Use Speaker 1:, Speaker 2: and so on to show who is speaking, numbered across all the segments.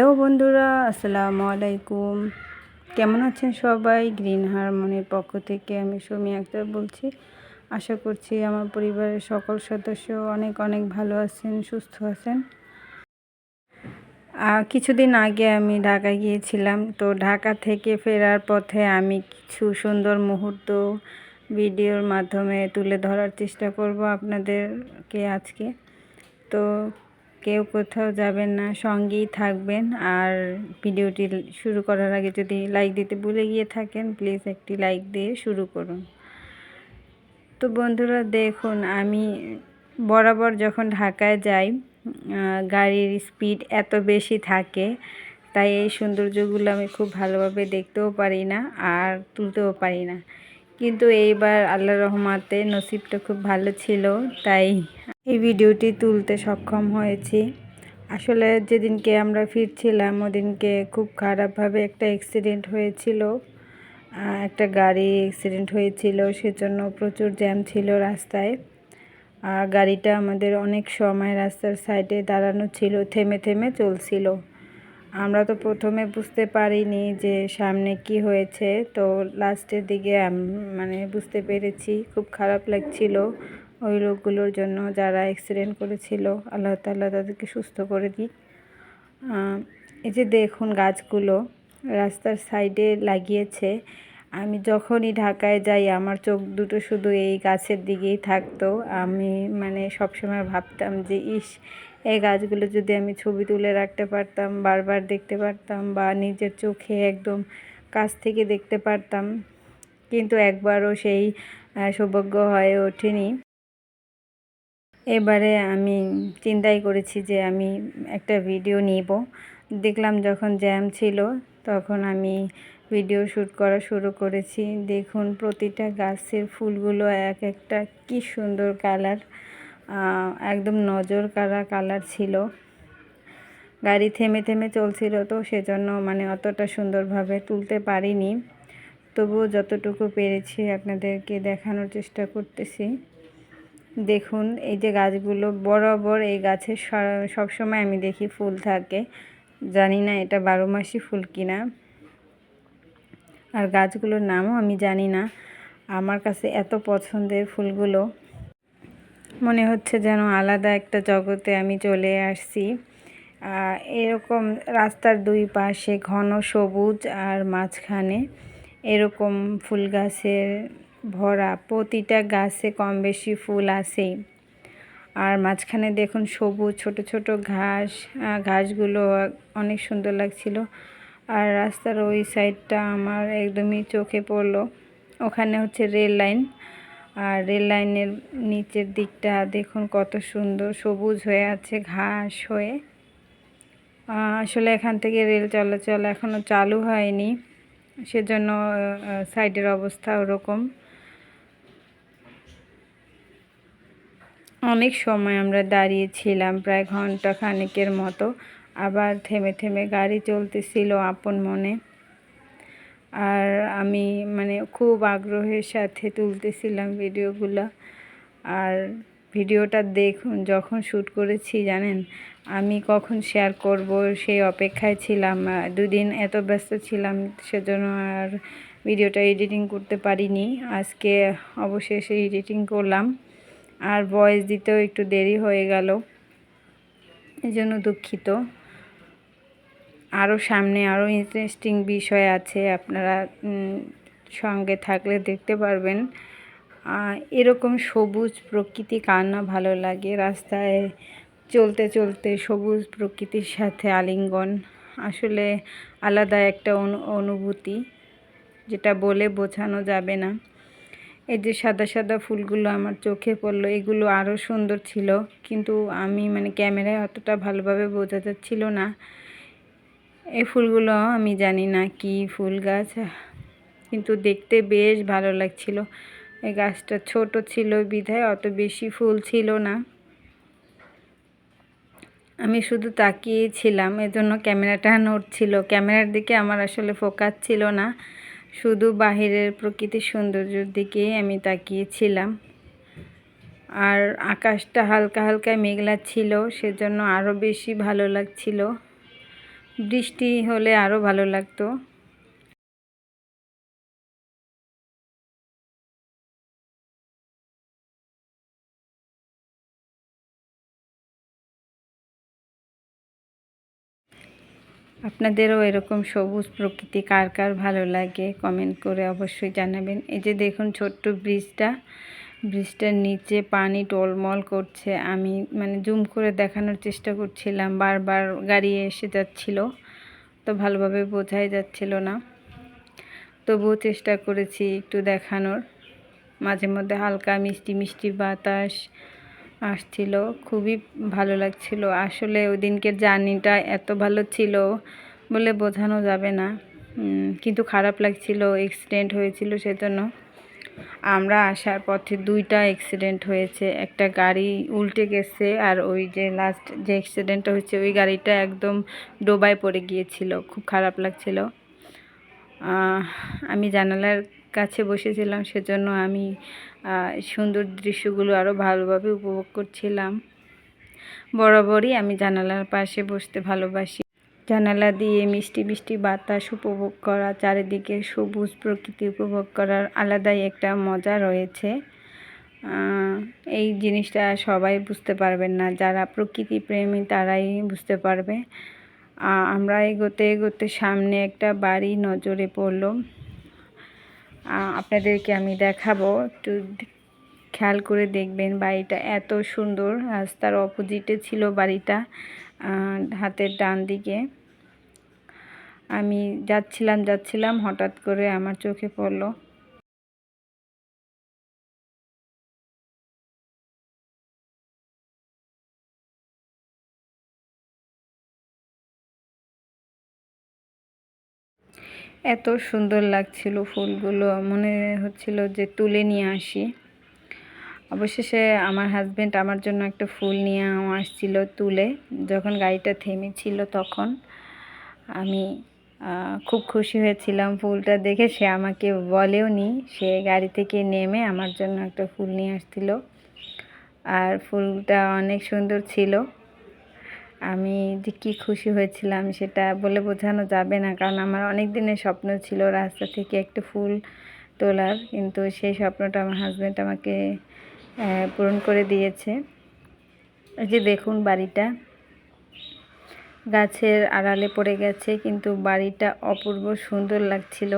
Speaker 1: Hello বন্ধুরা, আসসালামু আলাইকুম। কেমন আছেন সবাই? গ্রিন হারমোনির পক্ষ থেকে আমি সুমি আক্তার বলছি। আশা করছি আমার পরিবারের সকল সদস্য অনেক অনেক ভালো আছেন, সুস্থ আছেন। কিছুদিন আগে আমি ঢাকা গিয়েছিলাম, তো ঢাকা থেকে ফেরার পথে আমি কিছু সুন্দর মুহূর্ত ভিডিওর মাধ্যমে তুলে ধরার চেষ্টা করব আপনাদেরকে আজকে। তো কেউ কোথাও যাবেন না, সঙ্গেই থাকবেন। আর ভিডিওটি শুরু করার আগে যদি লাইক দিতে ভুলে গিয়ে থাকেন প্লিজ একটি লাইক দিয়ে শুরু করুন। তো বন্ধুরা, দেখুন, আমি বরাবর যখন ঢাকায় যাই গাড়ির স্পিড এত বেশি থাকে, তাই এই সৌন্দর্যগুলো আমি খুব ভালোভাবে দেখতেও পারি না আর তুলতেও পারি না। কিন্তু এইবার আল্লাহ রহমাতে নসিবটা খুব ভালো ছিল, তাই এই ভিডিওটি তুলতে সক্ষম হয়েছি। আসলে যেদিনকে আমরা ফিরছিলাম, ওদিনকে খুব খারাপভাবে একটা অ্যাক্সিডেন্ট হয়েছিল। একটা গাড়ি অ্যাক্সিডেন্ট হয়েছিল, সেজন্য প্রচুর জ্যাম ছিল রাস্তায়। আর গাড়িটা আমাদের অনেক সময় রাস্তার সাইডে দাঁড়ানো ছিল, থেমে থেমে চলছিল। আমরা তো প্রথমে বুঝতে পারিনি যে সামনে কি হয়েছে, তো লাস্টের দিকে মানে বুঝতে পেরেছি, খুব খারাপ লাগছিল ওই লোকগুলোর জন্য যারা অ্যাক্সিডেন্ট করেছিল। আল্লাহ তাল্লাহ তাদেরকে সুস্থ করে দিক। এই যে দেখুন গাছগুলো রাস্তার সাইডে লাগিয়েছে। আমি যখনই ঢাকায় যাই, আমার চোখ দুটো শুধু এই গাছের দিকেই থাকতো। আমি মানে সবসময় ভাবতাম যে, ইস এই গাছগুলো যদি আমি ছবি তুলে রাখতে পারতাম, বারবার দেখতে পারতাম বা নিজের চোখে একদম কাছ থেকে দেখতে পারতাম, কিন্তু একবারও সেই সৌভাগ্য হয়ে ওঠেনি। এবারে আমি চিন্তাই করেছি যে আমি একটা ভিডিও নিব। দেখলাম যখন জ্যাম ছিল, তখন আমি ভিডিও শ্যুট করা শুরু করেছি। দেখুন, প্রতিটা গাছের ফুলগুলো এক একটা, কি সুন্দর কালার। একদম নজর কারা কালার ছিল। গাড়ি থেমে থেমে চলছিল তো সেজন্য মানে অতটা সুন্দরভাবে তুলতে পারিনি। তবুও যতটুকু পেরেছি আপনাদেরকে দেখানোর চেষ্টা করতেছি। দেখুন, এই যে গাছগুলো বরাবর এই গাছে সবসময় আমি দেখি ফুল থাকে। জানি না এটা বারো মাসি ফুল কিনা। আর গাছগুলোর নামও আমি জানি না। আমার কাছে এত পছন্দের ফুলগুলো মনে হচ্ছে যেন আলাদা একটা জগতে আমি চলে আসছি। এরকম রাস্তার দুই পাশে ঘন সবুজ আর মাঝখানে এরকম ফুল গাছের ভরা প্রতিটা গাছে কম বেশি ফুল আছেই। আর মাঝখানে দেখুন সবুজ, ছোট ছোট ঘাস ঘাসগুলো অনেক সুন্দর লাগছিল। আর রাস্তার ওই সাইডটা আমার একদমই চোখে পড়ল। ওখানে হচ্ছে রেল লাইন। আর রেল লাইনের নিচের দিকটা দেখুন কত সুন্দর, সবুজ হয়ে আছে, ঘাস হয়ে। আসলে এখান থেকে রেল চলাচল এখনও চালু হয়নি, সেজন্য সাইডের অবস্থা ওরকম। অনেক সময় আমরা দাঁড়িয়েছিলাম প্রায় ঘণ্টা খানেকের মতো, আবার থেমে থেমে গাড়ি চলতেছিল আপন মনে। আর আমি মানে খুব আগ্রহের সাথে তুলতেছিলাম ভিডিওগুলো। আর ভিডিওটা দেখুন, যখন শ্যুট করেছি, জানেন? আমি কখন শেয়ার করব, সেই অপেক্ষায় ছিলাম। দুদিন এত ব্যস্ত ছিলাম, সেজন্য আর ভিডিওটা এডিটিং করতে পারিনি। আজকে অবশেষে এডিটিং করলাম। আর ভয়েস দিতেও একটু দেরি হয়ে গেল এই জন্য দুঃখিত। আরও সামনে আরও ইন্টারেস্টিং বিষয় আছে, আপনারা সঙ্গে থাকলে দেখতে পারবেন। এরকম সবুজ প্রকৃতি কার না ভালো লাগে? রাস্তায় চলতে চলতে সবুজ প্রকৃতির সাথে আলিঙ্গন, আসলে আলাদা একটা অনুভূতি, যেটা বলে বোঝানো যাবে না। এই যে সাদা সাদা ফুলগুলো আমার চোখে পড়ল, এগুলো আরও সুন্দর ছিল, কিন্তু আমি মানে ক্যামেরায় অতটা ভালোভাবে বোঝা যাচ্ছিল না। এই ফুলগুলো আমি জানি না কি ফুল গাছ, কিন্তু দেখতে বেশ ভালো লাগছিল। এই গাছটা ছোট ছিল বিধায় অত বেশি ফুল ছিল না। আমি শুধু তাকিয়েছিলাম এজন্য ক্যামেরাটা নড়ছিল। ক্যামেরার দিকে আমার আসলে ফোকাস ছিল না, শুধু বাহিরের প্রকৃতির সৌন্দর্যের দিকে আমি তাকিয়েছিলাম আর আকাশটা হালকা হালকা মেঘলা ছিল, সেজন্য আরও বেশি ভালো লাগছিল। বৃষ্টি হলে আরও ভালো লাগতো। আপনাদেরও এরকম সবুজ প্রকৃতি কার কার ভালো লাগে কমেন্ট করে অবশ্যই জানাবেন। এই যে দেখুন ছোট্ট ব্রিজটা ব্রিজটার নিচে পানি টলমল করছে। আমি মানে জুম করে দেখানোর চেষ্টা করছিলাম, বারবার গাড়ি এসে যাচ্ছিল, তো ভালোভাবে বোঝাই যাচ্ছিল না। তবুও চেষ্টা করেছি একটু দেখানোর। মাঝে মধ্যে হালকা মিষ্টি মিষ্টি বাতাস আসছিল, খুবই ভালো লাগছিল। আসলে ওই দিনকের জার্নিটা এত ভালো ছিল বলে বোঝানো যাবে না। কিন্তু খারাপ লাগছিল অ্যাক্সিডেন্ট হয়েছিল সেজন্য। আমরা আসার পথে দুইটা অ্যাক্সিডেন্ট হয়েছে। একটা গাড়ি উল্টে গেছে আর ওই যে লাস্ট যে অ্যাক্সিডেন্টটা হয়েছে, ওই গাড়িটা একদম ডোবায় পড়ে গিয়েছিল। খুব খারাপ লাগছিল। আমি জানালার কাছে বসেছিলাম, সেজন্য আমি সুন্দর দৃশ্যগুলো আরও ভালোভাবে উপভোগ করছিলাম। বরাবরই আমি জানালার পাশে বসতে ভালোবাসি। জানালা দিয়ে মিষ্টি মিষ্টি বাতাস উপভোগ করা, চারিদিকে সবুজ প্রকৃতি উপভোগ করার আলাদাই একটা মজা রয়েছে। এই জিনিসটা সবাই বুঝতে পারবেন না, যারা প্রকৃতি প্রেমী তারাই বুঝতে পারবে। আমরা এগোতে এগোতে সামনে একটা বাড়ি নজরে পড়ল। আপনাদেরকে আমি দেখাবো, একটু খেয়াল করে দেখবেন বাড়িটা এত সুন্দর, রাস্তার অপোজিটে ছিল বাড়িটা হাতের ডান দিকে। আমি যাচ্ছিলাম যাচ্ছিলাম, হঠাৎ করে আমার চোখে পড়ল। এত সুন্দর লাগছিল ফুলগুলো। মনে হচ্ছিল যে তুলে নিয়ে আসি। অবশেষে আমার হাজব্যান্ড আমার জন্য একটা ফুল নিয়ে আসছিল তুলে। যখন গাড়িটা থেমেছিল তখন আমি খুব খুশি হয়েছিলাম ফুলটা দেখে। সে আমাকে বলেও নি সে গাড়ি থেকে নেমে আমার জন্য একটা ফুল নিয়ে আসছিল। আর ফুলটা অনেক সুন্দর ছিল। আমি যে কী খুশি হয়েছিলাম সেটা বলে বোঝানো যাবে না, কারণ আমার অনেক দিনের স্বপ্ন ছিল রাস্তা থেকে একটা ফুল তোলার, কিন্তু সেই স্বপ্নটা আমার হাজব্যান্ড আমাকে পূরণ করে দিয়েছে। যে দেখুন বাড়িটা। গাছের আড়ালে পড়ে গেছে, কিন্তু বাড়িটা অপূর্ব সুন্দর লাগছিল।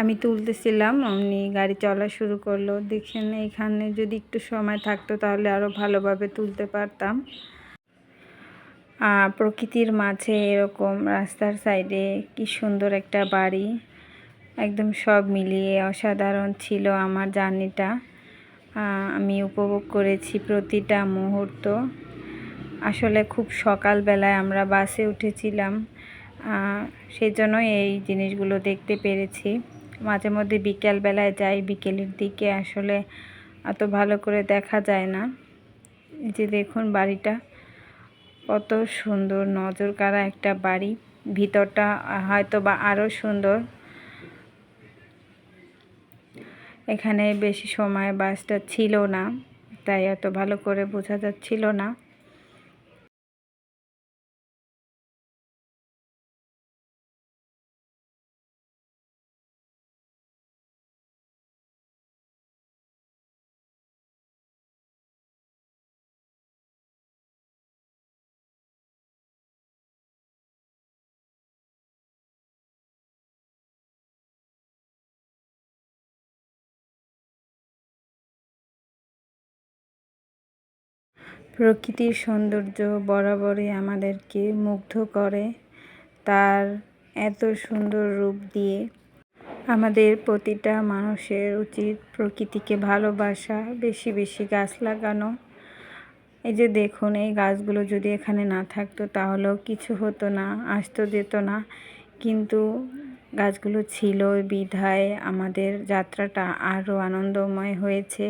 Speaker 1: আমি তুলতেছিলাম, অমনি গাড়ি চলা শুরু করল। দেখেন, এখানে যদি একটু সময় থাকতো তাহলে আরও ভালোভাবে তুলতে পারতাম। প্রকৃতির মাঝে এরকম রাস্তার সাইডে কি সুন্দর একটা বাড়ি। একদম সব মিলিয়ে অসাধারণ ছিল আমার জার্নিটা। আমি উপভোগ করেছি প্রতিটা মুহূর্ত। আসলে খুব সকালবেলায় আমরা বাসে উঠেছিলাম। সেই জন্যই এই জিনিসগুলো দেখতে পেরেছি। মাঝে মধ্যে বিকেলবেলায় যাই, বিকেলের দিকে আসলে এত ভালো করে দেখা যায় না। যে দেখুন বাড়িটা, কত সুন্দর নজর কারা একটা বাড়ি। ভিতরটা হয়তো বা আরও সুন্দর। এখানে বেশি সময় বাসটা ছিল না তাই এত ভালো করে বোঝা যাচ্ছিল না। প্রকৃতির সৌন্দর্য বরাবরই আমাদেরকে মুগ্ধ করে, তার এত সুন্দর রূপ দিয়ে আমাদের প্রতিটা মানুষের উচিত প্রকৃতিকে ভালোবাসা, বেশি বেশি গাছ লাগানো। এই যে দেখুন, এই গাছগুলো যদি এখানে না থাকতো তাহলেও কিছু হতো না, আসতো, যেত না। কিন্তু গাছগুলো ছিল বিধায় আমাদের যাত্রাটা আরও আনন্দময় হয়েছে।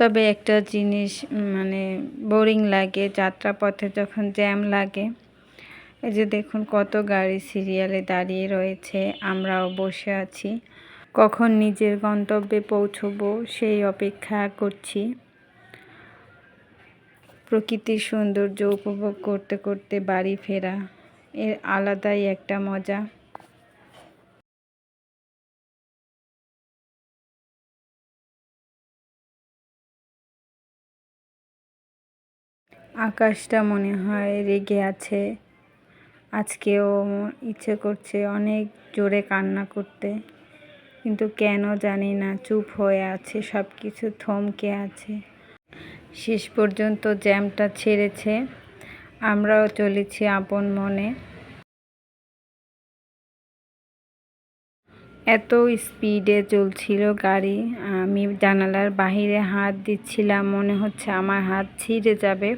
Speaker 1: তবে একটা জিনিস মানে বোরিং লাগে যাত্রাপথে যখন জ্যাম লাগে। এই যে দেখুন কত গাড়ি সিরিয়ালে দাঁড়িয়ে রয়েছে, আমরাও বসে আছি। কখন নিজের গন্তব্যে পৌঁছবো সেই অপেক্ষা করছি। প্রকৃতির সৌন্দর্য উপভোগ করতে করতে বাড়ি ফেরা, এর আলাদাই একটা মজা। আকাশটা মনে হয় রেগে আছে। আজকেও ইচ্ছে করছে অনেক জোরে কান্না করতে। কিন্তু কেন জানি না, চুপ হয়ে আছে সব কিছু থমকে আছে। শেষ পর্যন্ত জ্যামটা ছেড়েছে। আমরাও চলেছি আপন মনে। এত স্পিডে চলছিল গাড়ি। আমি জানালার বাহিরে হাত দিচ্ছিলাম, মনে হচ্ছে আমার হাত ছিঁড়ে যাবে।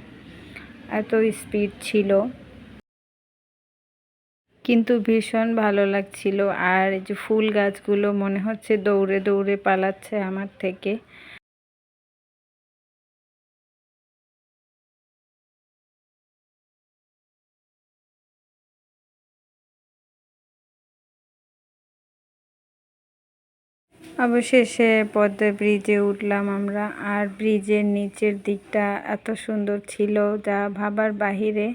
Speaker 1: এত স্পিড ছিল। কিন্তু ভীষণ ভালো লাগছিল। আর যে ফুল গাছগুলো মনে হচ্ছে দৌড়ে দৌড়ে পালাচ্ছে আমার থেকে। অবশেষে পদ্মা ব্রিজে উঠলাম আমরা। আর ব্রিজের নিচের দিকটা এত সুন্দর ছিল যা ভাবার বাহিরে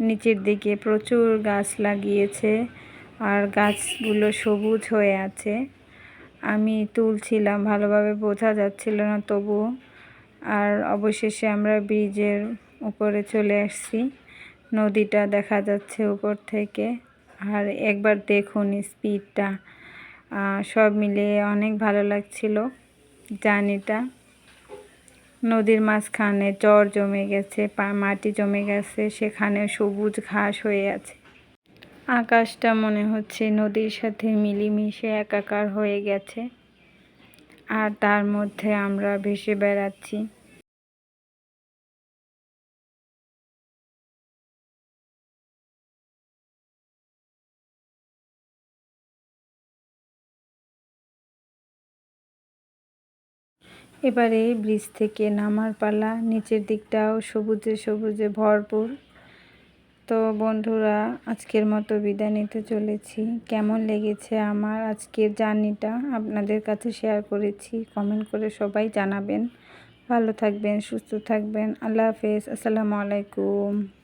Speaker 1: নিচের দিকে প্রচুর গাছ লাগিয়েছে আর গাছগুলো সবুজ হয়ে আছে। আমি তুলছিলাম, ভালোভাবে বোঝা যাচ্ছিল না তবুও আর অবশেষে আমরা ব্রিজের উপরে চলে আসছি। নদীটা দেখা যাচ্ছে উপর থেকে। আর একবার দেখুন স্পিডটা সব মিলিয়ে অনেক ভালো লাগছিল জার্নিটা। নদীর মাঝখানে চর জমে গেছে মাটি জমে গেছে, সেখানে সবুজ ঘাস হয়ে আছে। আকাশটা মনে হচ্ছে নদীর সাথে মিলিমিশে একাকার হয়ে গেছে। আর তার মধ্যে আমরা ভেসে বেড়াচ্ছি। এবারে ব্রিজ থেকে নামার পালা, নিচের দিকটাও সবুজে সবুজে ভরপুর। তো বন্ধুরা, আজকের মতো বিদায় নিতে চলেছি। কেমন লেগেছে আমার আজকের জার্নিটা? আপনাদের কাছে শেয়ার করেছি। কমেন্ট করে সবাই জানাবেন। ভালো থাকবেন, সুস্থ থাকবেন। আল্লাহ হাফেজ। আসসালামু আলাইকুম।